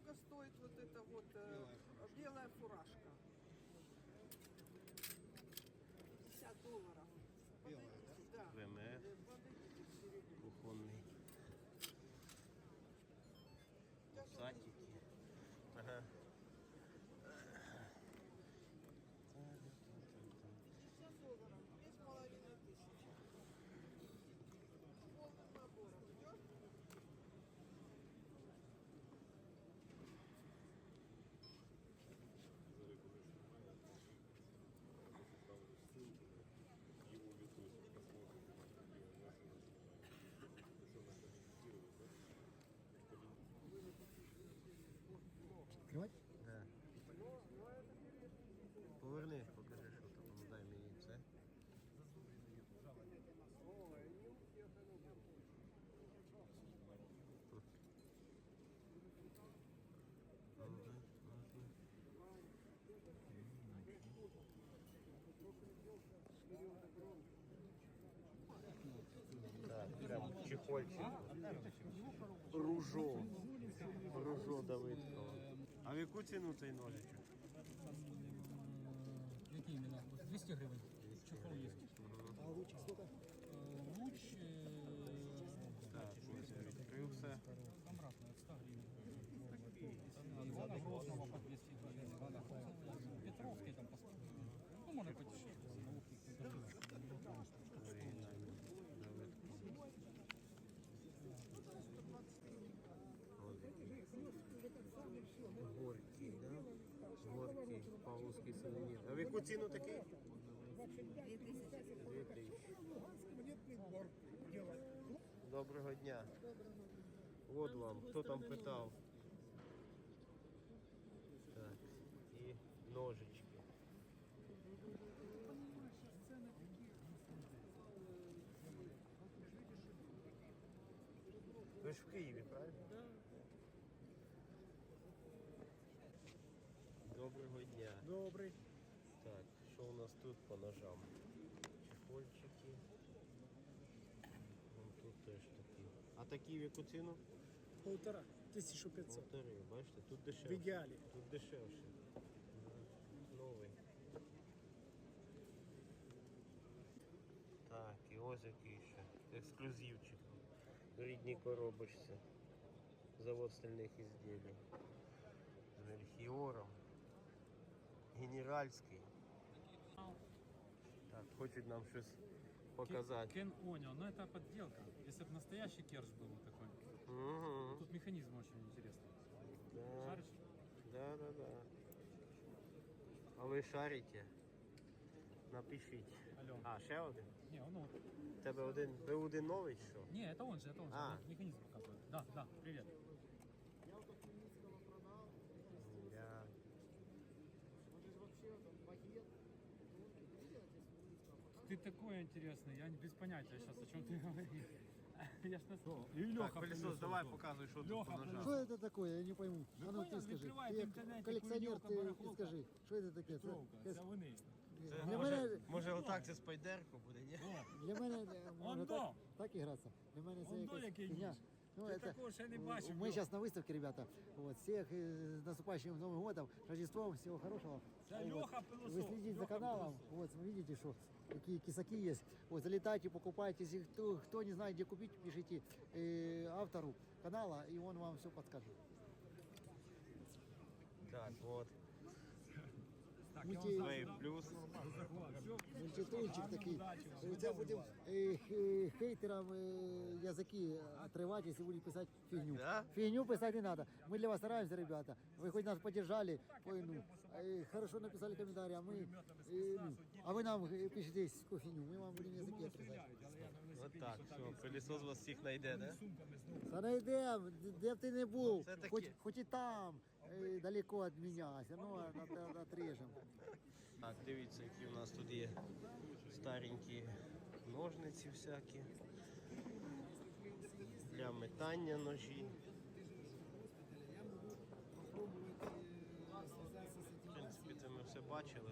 сколько стоит вот эта вот э, белая фуражка? Так, прям чехольчик. Ружо. Ружо Давидкова. А в яку ціну цей ножичок? Какие імена? 200 гривень. Чехол есть. А луч сколько? Э, Луч э, Так, ось я відкрив все. обратно от 100 гривен. Ивана Грозного по 200 гривен. Ивана Грозного. Петровский там по 100 гривен. Ну, можно подешевле. Оригінальний Давидков. Ось який. Горький, да? Горький, павловський сувенір. А в яку ціну такий? Дві тисячі. Доброго дня. От вам, хто там питав. Так, і ножички. Ви ж в Києві, правильно? Так. Доброго дня. Добрый. Що у нас тут по ножам? Чехольчики. Вон тут теж такі. А такі в яку ціну? Полтора. 1500. Полтори, бачите, тут дешевше. В ідеалі. Тут дешевше. Новий. Так, і ось який ще. Ексклюзивчик. В рідній коробочці. Завод стальних ізділій. З мельхіором. Генеральський. Хочуть нам щось показати. Кен Онио, но это подделка. Если бы настоящий керш был вот такой. Угу. Тут механизм очень интересный. Да. Шаришь? Да, да, да. А ви шарите? Напишіть. Алло. А, ще один? Не, ну, У тебе один. Ви один новий чи що? не, это он же, это он же. А. Механизм показывает. Да, да, привет. Ты такой интересный, я не без понятия сейчас, о чем ты говоришь. Я ж на И Леха Так, пылесос, давай показуй, що тут Леха, по ножам. Что это такое? Я не пойму. Ну, а ну понял, ты скажи. відкривай в Ты інтернеті, коллекционер, курілка, ты, барахолка. ты скажи. Что это таке? Це- Петровка, це- це вони. Це, Для може, мене, може отак це спайдерко буде, ні? для мене е, може Ондо. так, так і гратися. Для мене це Ондо якась який фігня. ніж. Ну, Ти это- такого ще не бачив, Мы Льох. сейчас на выставке, ребята. Вот, всех э, с наступающим Новым годом, Рождеством, всего хорошего. Это Вот. Леха Пылесов, Вы следите за Леха каналом, вот, вы видите, что какие кисаки есть. Вот, залетайте, покупайте. Если кто, кто не знает, где купить, пишите э, автору канала, и он вам все подскажет. Так, от. Так, Мульти- Вейп плюс. Мультитульчик такий. Це будемо е, х- хейтерам е, язики отрывать, если будете писать фигню. Да? Фигню писать не надо. Мы для вас стараемся, ребята. Вы хоть нас поддержали, ой, ну, э, хорошо написали комментарий, а мы, э, ну, а вы нам э, пишете какую фигню, мы вам будем языки отрезать. От так, все, пилісос вас всіх знайде, да? Та не йдем, де б ти не був, Це таке. хоч, хоч і там, е, далеко від мене, все одно отрежемо. Так, дивіться, які у нас тут є старенькі ножниці всякі. Для метання ножі. В принципі, це ми все бачили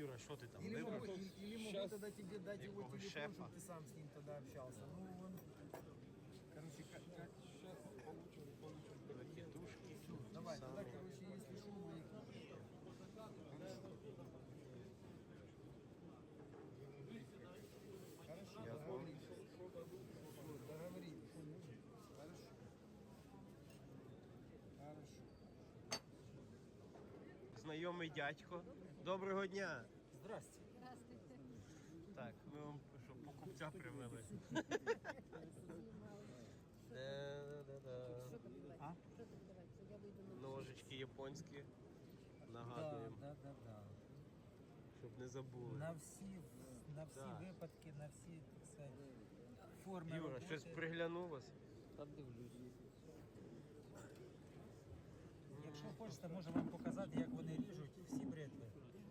Юра, что ты там Или могу, или, или могу тогда тебе дать его телефон, чтобы ты сам с ним тогда общался. Ну, Знайомий дядько. Доброго дня. Здрасте. Так, ми вам що, покупця привели. Да-да-да. А? Ножички японські. Нагадуємо, да, да, да. щоб не забули. На всі, на всі Да. випадки, на всі, так сказати, форми Юра, роботи. щось приглянув вас? Та дивлюсь. Якщо хочете, можу вам показати, як вони ріжуть всі бритви.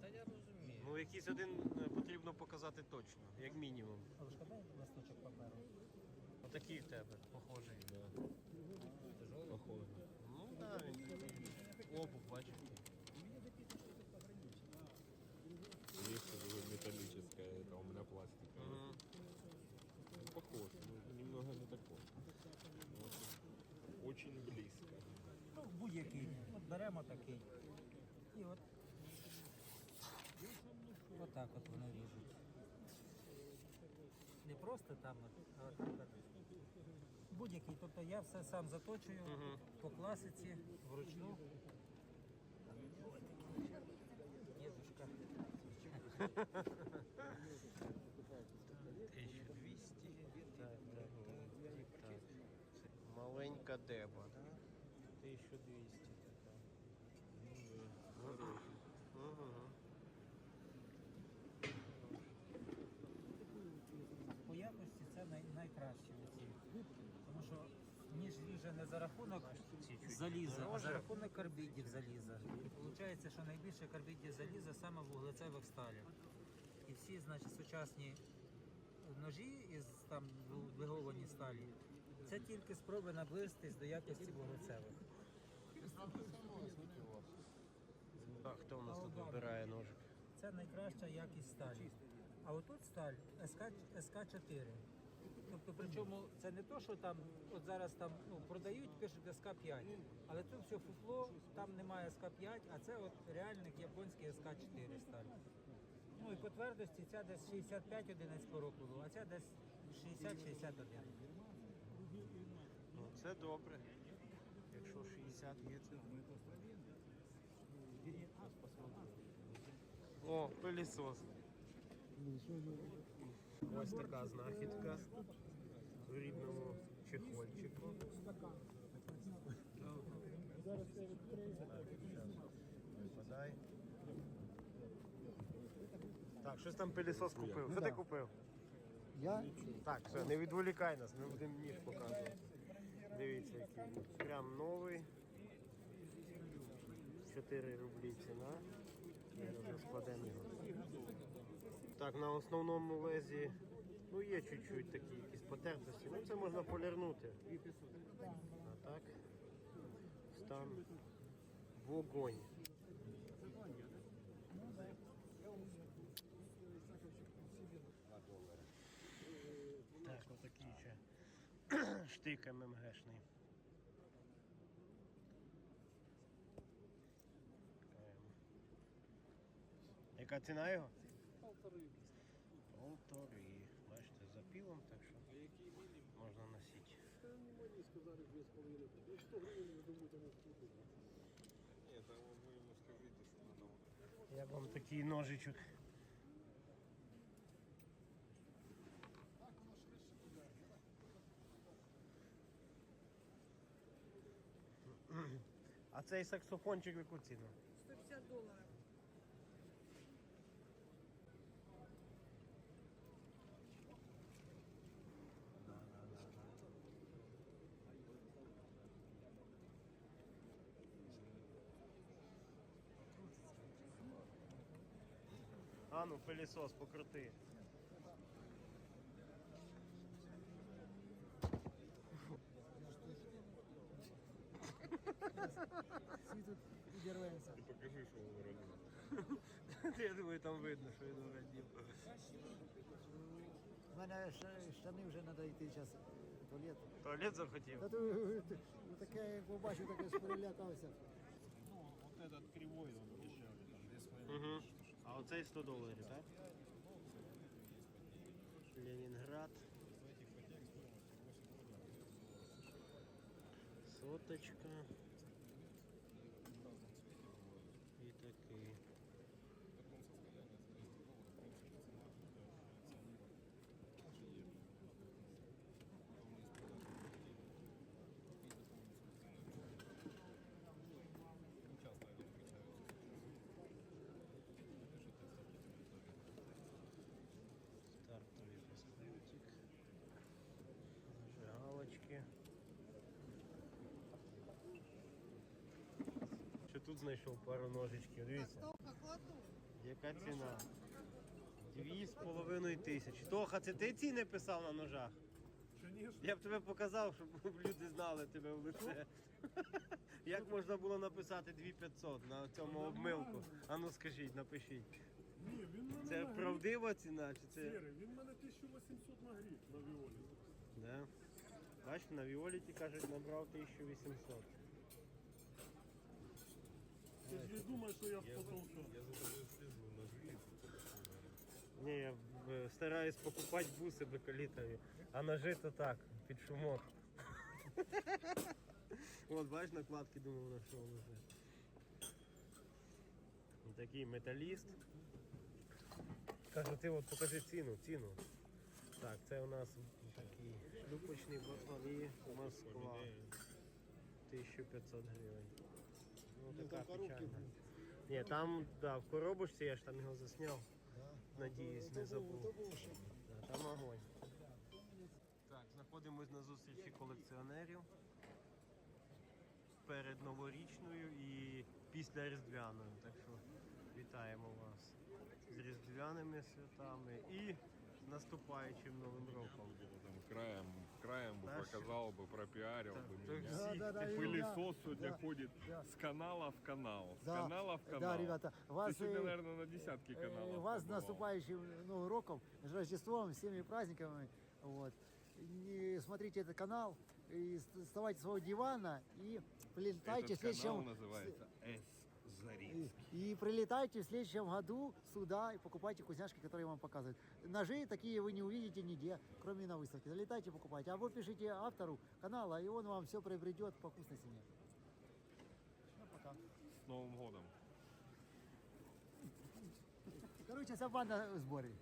Та я розумію. Ну, якийсь один е, потрібно показати точно, як мінімум. Олешка, дай листочок паперу. Отакий в тебе, похожий. Похоже. Ну так, він такий. Обув, бачиш. Есть уже металлическая, это у меня пластиковая. Мгм. Ну, Похож, но немного не такой. Вот. Очень близко. Ну, будь-який. От беремо такий. І от. Отак от вони ріжуть. Не просто там, а отак от. Будь-який. Тобто я все сам заточую Мгм. по класиці, вручну. Дедушка. 1200. Так, так, так, так. Маленька деба, так? 1200 така. Угу. По якості найкраще. Тому що ніж ріже не за рахунок заліза, а за рахунок карбідів заліза. Получається, що найбільше карбідів заліза саме в вуглецевих сталях. І всі, значить, сучасні ножі із там двиговані сталі. Це тільки спроби наблизитись до якості вуглецевих. Так, хто у нас тут вибирає ножик? Це найкраща якість сталі. А отут сталь СК, СК4. Тобто, причому це не то, що там от зараз там ну, продають, пишуть СК5, але тут все фуфло, там немає СК5, а це от реальник японський СК4 сталь. Ну і по твердості ця десь 65 одиниць по року, а ця десь 60-61. Ну, це добре. Якщо 60 є, це. О, пилісос. Ось така знахідка в рідному чехольчику. Випадай. Так, щось там пилісос купив. Що ти купив? Я Так, все, не відволікай нас, ми будемо ніж показувати. Дивіться, який. Прям новий. 4 рублі ціна. Зараз складемо його. Так, на основному лезі ну є чуть-чуть такі якісь потертості. Ну це можна полірнути. А так. Стан. Вогонь. Так, отакий ще штик ММГшний. Ем. Яка ціна його? Полтори. Полтори. Бачите, за півом, так що можна носити. Нет, а вы ему скажите, что надо Як вам такий ножичок? А цей саксофончик в яку ціну? 150 долларов. А ну, пилісос покрути. всі тут підірвемося. Ты покажи, что он родил. Я думаю, там видно, що він уродів. У мене ш- штани вже треба йти зараз в туалет. Туалет захотів. Та то е, ну, таке, як побачив, таке ж перелякався. Ну, вот этот кривой, он дешевле, там, две с половиной Угу. А оцей 100 доларів, так? Ленінград. Соточка. І такий. Стартовий паспортик. Зажигалочки. Що тут знайшов пару ножичків, дивіться. Яка ціна? Дві з половиною тисячі. Тоха, це ти ціни писав на ножах? Я б тебе показав, щоб люди знали тебе в лице. Як можна було написати 2500 на цьому обмилку? А ну скажіть, напишіть. Ні, він мене Це правдива ціна чи це? Сірий, він мене 1800 на гриф на віолі. Да. Бачите, на Віоліті кажуть, набрав 1800. Ти ж не думаєш, що я в потолку. Ні, я е, стараюсь покупати буси бекалітові, а ножи то так, під шумок. От, бачиш, накладки думав, на що лежить. Такий металіст. Кажу, ти от покажи ціну, ціну. Так, це у нас такий шлюпочний батон і Москва. 1500 гривень. Ну, така печальна. Ні, там, да, в коробочці я ж там його засняв. Надіюсь, не забув. Да, там огонь. Так, знаходимось на зустрічі колекціонерів перед новорічною і після різдвяною. Так що вітаємо вас з різдвяними святами і з наступаючим новим роком. Там краем, краем бы показал бы, пропиарил бы меня. Да, да, да, Пылесос да, сегодня да, ходит да. с канала в канал. С Да, канала в да, канал. ребята, Ты вас, сегодня, э, наверное, на десятки Э, каналов. Вас с побывал. наступающим Новым роком, с Рождеством, всеми праздниками. Вот. Не смотрите этот канал, и вставайте с своего дивана и Этот следующем... канал называется С. И, Заринск. и прилетайте в следующем году сюда и покупайте вкусняшки, которые вам показывают. Ножи такие вы не увидите нигде, кроме на выставке. Залетайте, покупайте. А вы пишите автору канала, и он вам все приобретет по вкусной цене. Ну, пока. С Новым годом. Короче, вся банда в сборе.